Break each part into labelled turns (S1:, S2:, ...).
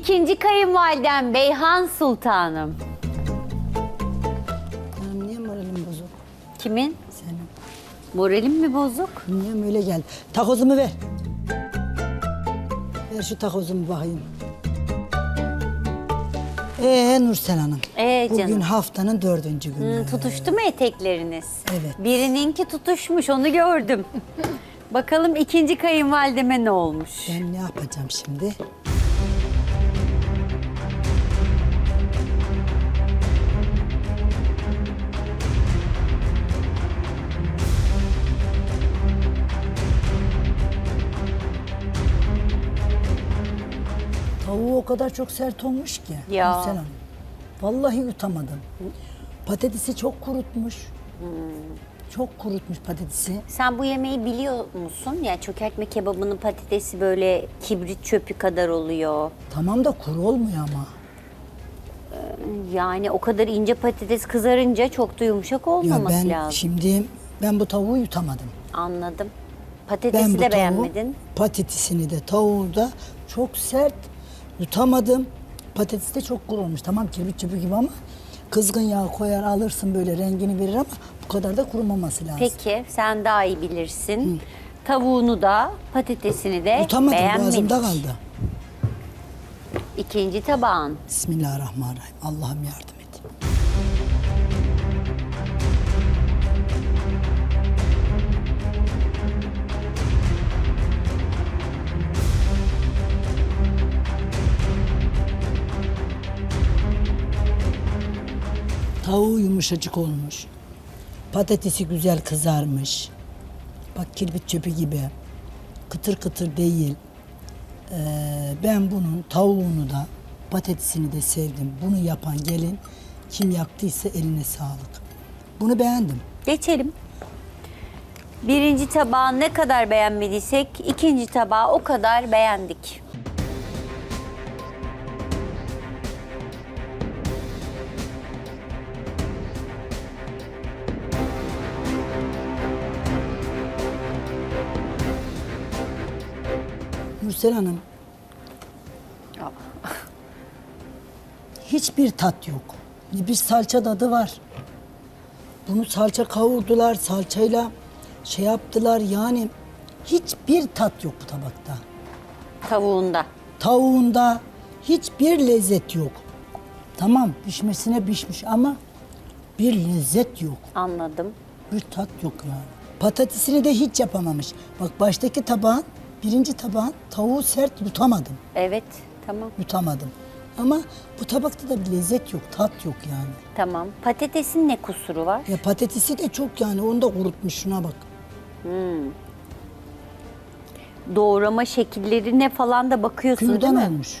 S1: İkinci kayınvalidem Beyhan Sultanım.
S2: Benim niye moralim bozuk?
S1: Kimin?
S2: Senin.
S1: Moralim mi bozuk?
S2: Niye öyle geldi? Takozumu ver. Ver şu takozumu bakayım. Ee Nursel Hanım.
S1: Ee
S2: Bugün
S1: canım.
S2: haftanın dördüncü günü.
S1: Hmm, tutuştu mu etekleriniz?
S2: Evet.
S1: Birininki tutuşmuş onu gördüm. Bakalım ikinci kayınvalideme ne olmuş?
S2: Ben ne yapacağım şimdi? O kadar çok sert olmuş ki.
S1: Ya.
S2: Nursel Hanım. Vallahi yutamadım. Patatesi çok kurutmuş. Çok kurutmuş patatesi.
S1: Sen bu yemeği biliyor musun? Yani çökertme kebabının patatesi böyle kibrit çöpü kadar oluyor.
S2: Tamam da kuru olmuyor ama.
S1: Yani o kadar ince patates kızarınca çok da yumuşak
S2: Ya
S1: olmaması
S2: ben
S1: lazım.
S2: şimdi ben bu tavuğu yutamadım.
S1: Anladım.
S2: Ben
S1: Patatesi
S2: bu
S1: de
S2: tavuğu,
S1: beğenmedin.
S2: patatesini de tavuğu da çok sert yutamadım. Patates de çok kuru olmuş. Tamam kibrit çöpü gibi ama kızgın yağ koyar alırsın böyle rengini verir ama bu kadar da kurumaması lazım.
S1: Peki sen daha iyi bilirsin. Tavuğunu da patatesini de
S2: Yutamadım
S1: beğenmedik.
S2: boğazımda kaldı.
S1: İkinci tabağın.
S2: Bismillahirrahmanirrahim. Allah'ım yardım Tavuğu yumuşacık olmuş. Patatesi güzel kızarmış. Bak kirbit çöpü gibi. Kıtır kıtır değil. Ee, ben bunun tavuğunu da patatesini de sevdim. Bunu yapan gelin kim yaptıysa eline sağlık. Bunu beğendim.
S1: Geçelim. Birinci tabağı ne kadar beğenmediysek ikinci tabağı o kadar beğendik.
S2: Nursel Hanım. Hiçbir tat yok. Bir salça tadı var. Bunu salça kavurdular, salçayla şey yaptılar yani hiçbir tat yok bu tabakta.
S1: Tavuğunda.
S2: Tavuğunda hiçbir lezzet yok. Tamam pişmesine pişmiş ama bir lezzet yok.
S1: Anladım.
S2: Bir tat yok yani. Patatesini de hiç yapamamış. Bak baştaki tabağın, birinci tabağın tavuğu sert yutamadım.
S1: Evet tamam
S2: Yutamadım. Ama bu tabakta da bir lezzet yok, tat yok yani.
S1: tamam. Patatesin ne kusuru var?
S2: Ya patatesi de çok yani onu da kurutmuş şuna bak.
S1: Doğrama şekillerine falan da bakıyorsun
S2: Kürdan
S1: değil mi?
S2: olmuş.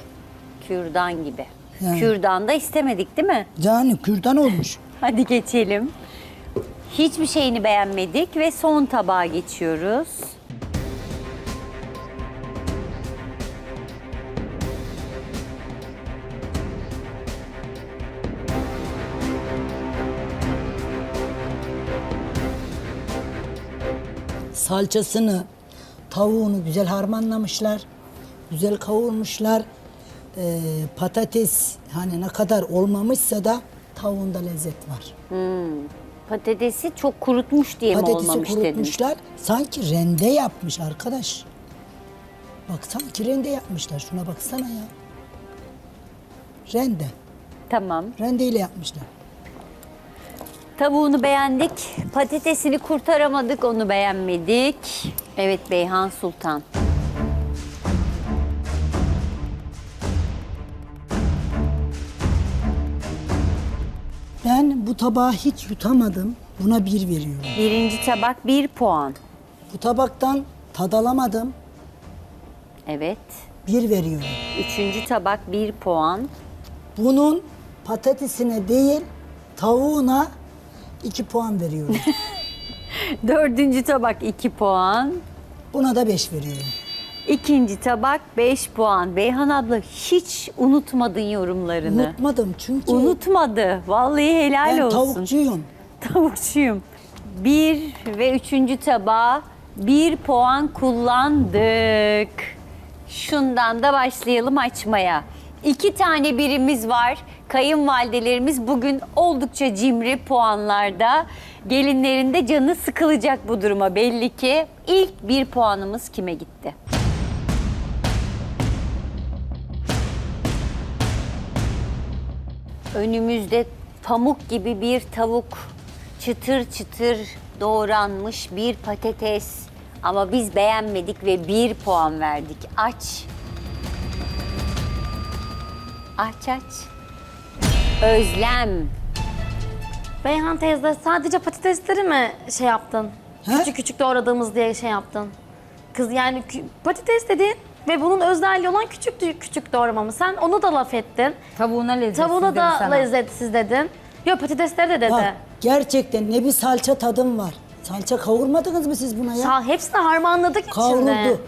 S1: Kürdan gibi.
S2: Yani.
S1: Kürdan da istemedik değil mi?
S2: Yani kürdan olmuş.
S1: Hadi geçelim. Hiçbir şeyini beğenmedik ve son tabağa geçiyoruz.
S2: Salçasını, tavuğunu güzel harmanlamışlar. Güzel kavurmuşlar. Ee, patates hani ne kadar olmamışsa da tavuğunda lezzet var.
S1: Patatesi çok kurutmuş diye mi
S2: Patatesi
S1: olmamış dedin?
S2: kurutmuşlar. Sanki rende yapmış arkadaş. Bak sanki rende yapmışlar. Şuna baksana ya. Rende.
S1: Tamam.
S2: Rendeyle yapmışlar.
S1: Tavuğunu beğendik. Patatesini kurtaramadık, onu beğenmedik. Evet Beyhan Sultan.
S2: Ben bu tabağı hiç yutamadım. Buna bir veriyorum.
S1: Birinci tabak bir puan.
S2: Bu tabaktan tad alamadım.
S1: Evet.
S2: Bir veriyorum.
S1: Üçüncü tabak bir puan.
S2: Bunun patatesine değil tavuğuna iki puan veriyorum.
S1: Dördüncü tabak iki puan.
S2: Buna da beş veriyorum.
S1: İkinci tabak 5 puan. Beyhan abla hiç unutmadın yorumlarını.
S2: Unutmadım çünkü
S1: Unutmadı. Vallahi helal
S2: ben
S1: olsun.
S2: tavukçuyum.
S1: Tavukçuyum. Bir ve üçüncü tabağa bir puan kullandık. Şundan da başlayalım açmaya. İki tane birimiz var. Kayınvalidelerimiz bugün oldukça cimri puanlarda. Gelinlerin de canı sıkılacak bu duruma belli ki. İlk bir puanımız kime gitti? Önümüzde pamuk gibi bir tavuk, çıtır çıtır doğranmış bir patates. Ama biz beğenmedik ve bir puan verdik. Aç. Aç aç. Özlem.
S3: Beyhan teyze sadece patatesleri mi şey yaptın?
S2: He?
S3: Küçük küçük doğradığımız diye şey yaptın. Kız yani patates dedin ve bunun özelliği olan küçük küçük doğramamı. Sen onu da laf ettin.
S4: Tavuğuna lezzetsiz
S3: Tavuğuna da
S4: sana.
S3: lezzetsiz dedin. Yok patatesleri de dedi.
S2: Bak gerçekten ne bir salça tadım var. Salça kavurmadınız mı siz buna ya?
S3: Sağ, hepsini harmanladık içinde.
S2: Kavruldu.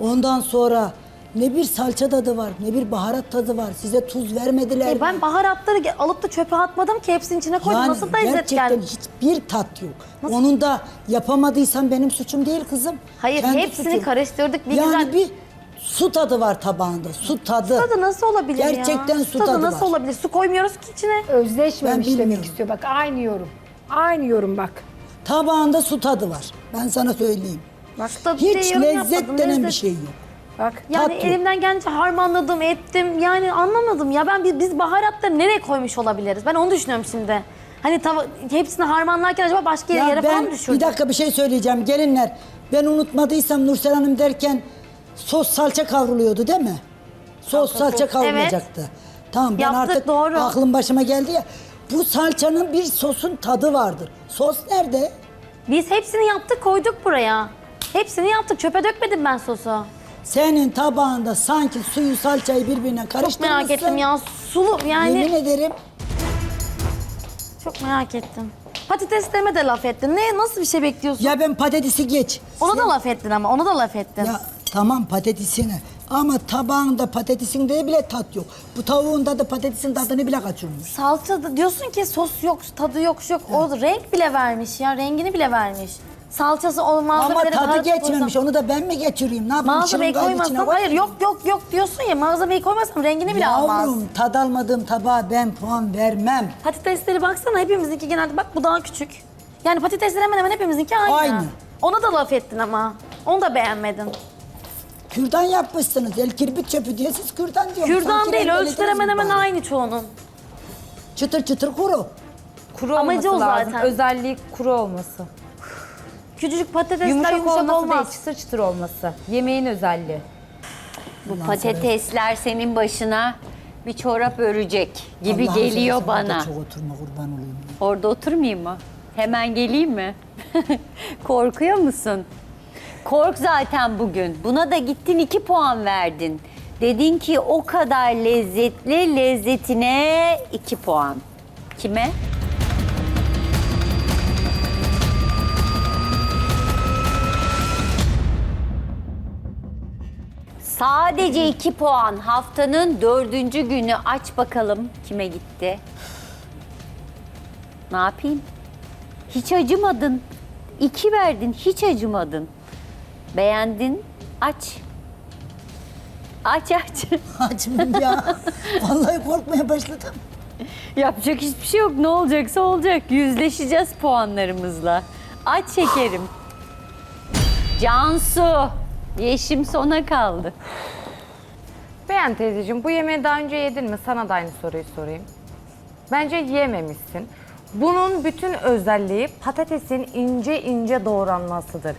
S2: Ondan sonra ne bir salça tadı var, ne bir baharat tadı var. Size tuz vermediler.
S3: E
S2: mi?
S3: ben baharatları ge- alıp da çöpe atmadım ki hepsinin içine koydum.
S2: yani
S3: Nasıl da lezzet
S2: gerçekten
S3: geldi?
S2: hiçbir tat yok. Onun da yapamadıysan benim suçum değil kızım.
S3: Hayır
S2: Kendi
S3: hepsini
S2: suçum.
S3: karıştırdık. Bir
S2: yani
S3: güzel...
S2: bir su tadı var tabağında. Su tadı.
S3: Tadı nasıl olabilir ya?
S2: Gerçekten su tadı
S3: nasıl
S2: var.
S3: olabilir? Su koymuyoruz ki içine.
S5: Özleşmemiş
S2: Ben
S5: demek
S2: bilmiyorum.
S5: istiyor. Bak aynı yorum. Aynı yorum bak.
S2: Tabağında su tadı var. Ben sana söyleyeyim.
S3: Su tadı diye
S2: Hiç lezzet
S3: yapmadım,
S2: denen bir şey yok.
S5: Bak.
S3: Yani
S2: Tat yok.
S3: elimden gelince harmanladım, ettim. Yani anlamadım ya ben biz, biz baharatları nereye koymuş olabiliriz? Ben onu düşünüyorum şimdi. Hani tava, hepsini harmanlarken acaba başka yere
S2: ben
S3: falan mı düşürdüm?
S2: bir dakika bir şey söyleyeceğim. Gelinler ben unutmadıysam Nursel Hanım derken sos salça kavruluyordu değil mi? Sos salça kavrulacaktı. Tamam ben
S3: Yaptık,
S2: artık
S3: doğru.
S2: aklım başıma geldi ya. Bu salçanın bir sosun tadı vardır. Sos nerede?
S3: Biz hepsini yaptık koyduk buraya. Hepsini yaptık. Çöpe dökmedim ben sosu.
S2: Senin tabağında sanki suyu salçayı birbirine
S3: Çok
S2: karıştırmışsın.
S3: merak ettim ya. Sulu yani
S2: Yemin ederim
S3: çok merak ettim. Patateslerime de laf ettin. Ne nasıl bir şey bekliyorsun?
S2: ya ben patatesi geç.
S3: Ona da laf ettin ama ona da laf ettin.
S2: Ya tamam patatesine ama tabağında patatesinde bile tat yok. Bu tavuğunda da patatesin tadını bile kaçırmış.
S3: Salça da diyorsun ki sos yok, tadı yok, şu yok. O renk bile vermiş ya, rengini bile vermiş. Salçası o
S2: Ama tadı geçmemiş. Onu da ben mi geçireyim? Ne yapayım?
S3: Malzemeyi
S2: Şırıngayın içine
S3: koymazsam, hayır yok yok yok diyorsun ya malzemeyi koymazsam rengini bile almaz.
S2: Yavrum tad almadığım tabağa ben puan vermem.
S3: Patatesleri baksana hepimizinki genelde bak bu daha küçük. Yani patatesler hemen hemen hepimizinki aynı.
S2: Aynı.
S3: Ona da laf ettin ama. Onu da beğenmedin.
S2: Kürdan yapmışsınız. El kirpik çöpü diye siz kürdan diyorsunuz.
S3: Kürdan
S2: Sanki
S3: değil,
S2: rendelediniz
S3: ölçüler hemen hemen
S2: bari.
S3: aynı çoğunun.
S2: Çıtır çıtır kuru.
S4: Kuru
S3: Amacı
S4: olması
S3: o
S4: lazım.
S3: zaten.
S4: Özelliği kuru olması.
S3: Küçücük patatesler
S4: Yumuşak,
S3: yumuşak,
S4: olması değil,
S3: olmaz.
S4: çıtır çıtır olması. Yemeğin özelliği.
S1: Bu patatesler senin başına bir çorap örecek gibi
S2: Allah'ını
S1: geliyor
S2: seversen orada
S1: bana.
S2: Çok oturma kurban olayım.
S1: Orada oturmayayım mı? Hemen geleyim mi? Korkuyor musun? Kork zaten bugün. Buna da gittin iki puan verdin. Dedin ki o kadar lezzetli lezzetine iki puan. Kime? Sadece iki puan. Haftanın dördüncü günü aç bakalım kime gitti. Ne yapayım? Hiç acımadın. İki verdin, hiç acımadın. Beğendin, aç. Aç aç.
S2: Açmam ya. Vallahi korkmaya başladım.
S1: Yapacak hiçbir şey yok. Ne olacaksa olacak. Yüzleşeceğiz puanlarımızla. Aç şekerim. Cansu. Yeşim sona kaldı.
S6: Beğen teyzeciğim bu yemeği daha önce yedin mi? Sana da aynı soruyu sorayım. Bence yememişsin. Bunun bütün özelliği patatesin ince ince doğranmasıdır.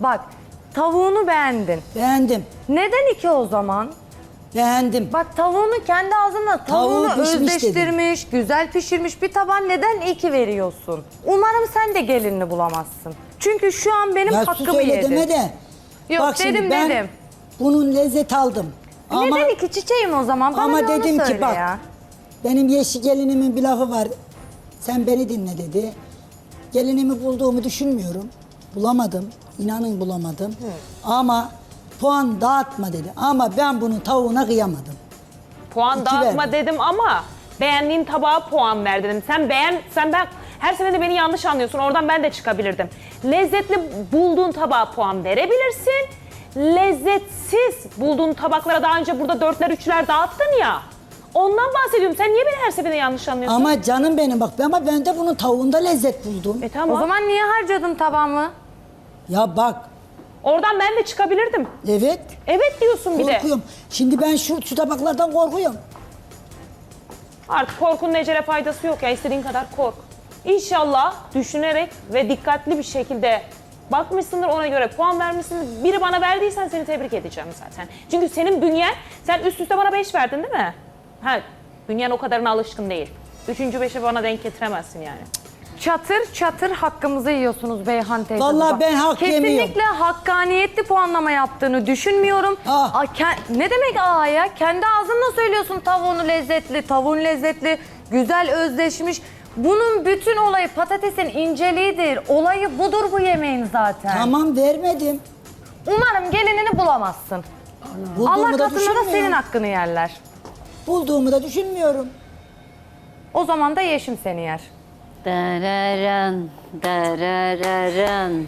S6: Bak tavuğunu beğendin.
S2: Beğendim.
S6: Neden iki o zaman?
S2: Beğendim.
S6: Bak tavuğunu kendi ağzında tavuğunu
S2: Tavuğu pişmiş
S6: özleştirmiş, güzel pişirmiş bir taban neden iki veriyorsun? Umarım sen de gelinini bulamazsın. Çünkü şu an benim
S2: ya sus
S6: hakkımı
S2: öyle
S6: yedin.
S2: deme de.
S6: Yok,
S2: Bak şimdi
S6: dedim,
S2: ben
S6: dedim.
S2: bunun lezzet aldım. Ama
S6: Neden iki çiçeğim o zaman? Bana
S2: Ama dedim ki bak,
S6: ya.
S2: benim yeşil gelinimin bir lafı var. Sen beni dinle dedi. Gelinimi bulduğumu düşünmüyorum. Bulamadım. İnanın bulamadım. Ama puan dağıtma dedi. Ama ben bunun tavuğuna kıyamadım.
S7: Puan
S2: İki
S7: dağıtma
S2: verdim.
S7: dedim ama beğendiğin tabağa puan ver dedim. Sen beğen, sen ben her seferinde beni yanlış anlıyorsun. Oradan ben de çıkabilirdim. Lezzetli bulduğun tabağa puan verebilirsin. Lezzetsiz bulduğun tabaklara daha önce burada dörtler üçler dağıttın ya. Ondan bahsediyorum. Sen niye beni her seferinde yanlış anlıyorsun?
S2: Ama canım benim bak ama ben de bunun tavuğunda lezzet buldum.
S7: E tamam.
S6: O zaman niye harcadın tabağımı?
S2: Ya bak
S7: Oradan ben de çıkabilirdim.
S2: evet
S7: Evet diyorsun bir de.
S2: korkuyorum. Şimdi ben şu, şu tabaklardan korkuyorum.
S7: Artık korkunun ecele faydası yok ya. istediğin kadar kork. İnşallah düşünerek ve dikkatli bir şekilde bakmışsındır ona göre puan vermişsindir. Biri bana verdiysen seni tebrik edeceğim zaten. Çünkü senin bünyen, sen üst üste bana 5 verdin değil mi? Ha, bünyen o kadarına alışkın değil. Üçüncü beşi bana denk getiremezsin yani.
S6: Çatır çatır hakkımızı yiyorsunuz Beyhan teyze.
S2: Vallahi
S6: burada.
S2: ben hak
S6: Kesinlikle
S2: yemiyorum.
S6: hakkaniyetli puanlama yaptığını düşünmüyorum.
S2: Ah.
S6: Aa, ke- ne demek aa ya? Kendi ağzınla söylüyorsun tavuğunu lezzetli, tavuğun lezzetli, güzel özleşmiş. Bunun bütün olayı patatesin inceliğidir. Olayı budur bu yemeğin zaten.
S2: Tamam vermedim.
S6: Umarım gelinini bulamazsın.
S2: Bulduğumu
S6: Allah
S2: da
S6: katında da
S2: düşünmüyorum.
S6: senin hakkını yerler.
S2: Bulduğumu da düşünmüyorum.
S6: O zaman da yeşim seni yer.
S1: Dararan, dararan.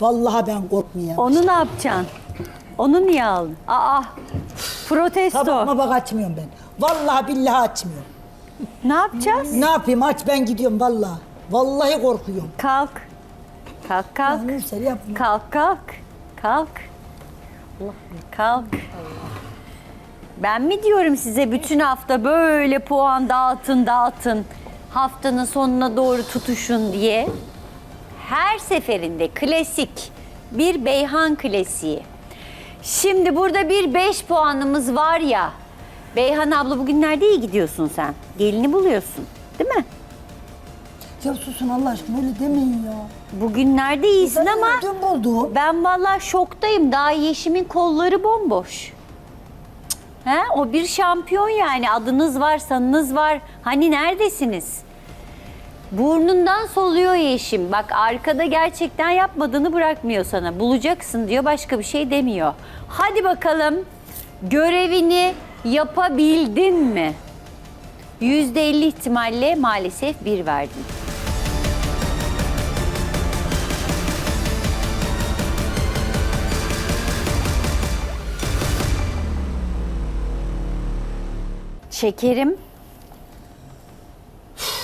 S2: Vallahi ben korkmuyorum.
S1: Onu ne yapacaksın? Onu niye aldın? Aa, protesto.
S2: Tabağıma bak açmıyorum ben. Vallahi billahi açmıyorum.
S1: Ne yapacağız?
S2: Ne yapayım aç ben gidiyorum vallahi. Vallahi korkuyorum.
S1: Kalk. Kalk kalk.
S2: Nursel yapma.
S1: Kalk kalk. Kalk. Kalk. Ben mi diyorum size bütün hafta böyle puan dağıtın dağıtın. Haftanın sonuna doğru tutuşun diye. Her seferinde klasik bir Beyhan klasiği. Şimdi burada bir 5 puanımız var ya. Beyhan abla bugünlerde iyi gidiyorsun sen. Gelini buluyorsun. Değil mi?
S2: Ya susun Allah aşkına öyle demeyin ya.
S1: Bugünlerde iyisin
S2: Ben
S1: ama
S2: dün buldum.
S1: ben vallahi şoktayım. Daha Yeşim'in kolları bomboş. He? O bir şampiyon yani. Adınız var, sanınız var. Hani neredesiniz? Burnundan soluyor Yeşim. Bak arkada gerçekten yapmadığını bırakmıyor sana. Bulacaksın diyor, başka bir şey demiyor. Hadi bakalım. Görevini yapabildin mi? %50 ihtimalle maalesef bir verdin. Şekerim.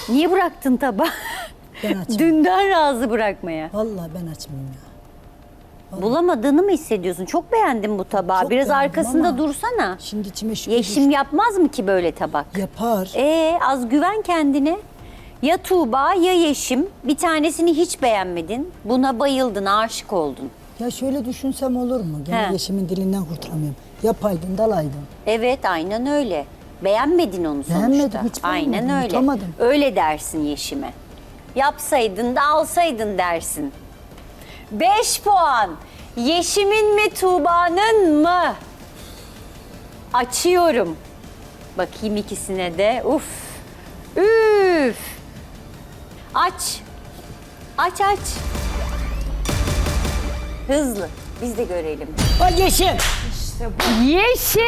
S1: Niye bıraktın tabağı?
S2: Ben açmıyorum.
S1: Dünden razı bırakmaya.
S2: Vallahi ben açmayayım ya.
S1: Bulamadığını mı hissediyorsun? Çok beğendim bu tabağı.
S2: Çok
S1: Biraz
S2: beğendim
S1: arkasında
S2: ama
S1: dursana.
S2: Şimdi içime şu
S1: Yeşim yapmaz mı ki böyle tabak?
S2: yapar.
S1: Ee, az güven kendine. Ya Tuğba ya Yeşim. Bir tanesini hiç beğenmedin. Buna bayıldın, aşık oldun.
S2: Ya şöyle düşünsem olur mu? Gene
S1: He.
S2: Yeşim'in dilinden kurtulamıyorum. Yapaydın dalaydın.
S1: Evet, aynen öyle. Beğenmedin onu sonuçta.
S2: Beğenmedim, hiç
S1: Aynen
S2: beğenmedim,
S1: öyle.
S2: yutamadım.
S1: Öyle dersin Yeşim'e. Yapsaydın da alsaydın dersin. 5 puan. Yeşim'in mi Tuğba'nın mı? Açıyorum. Bakayım ikisine de. Uf. Üf. Aç. Aç aç. Hızlı. Biz de görelim.
S2: Bak Yeşim.
S1: Yeşim.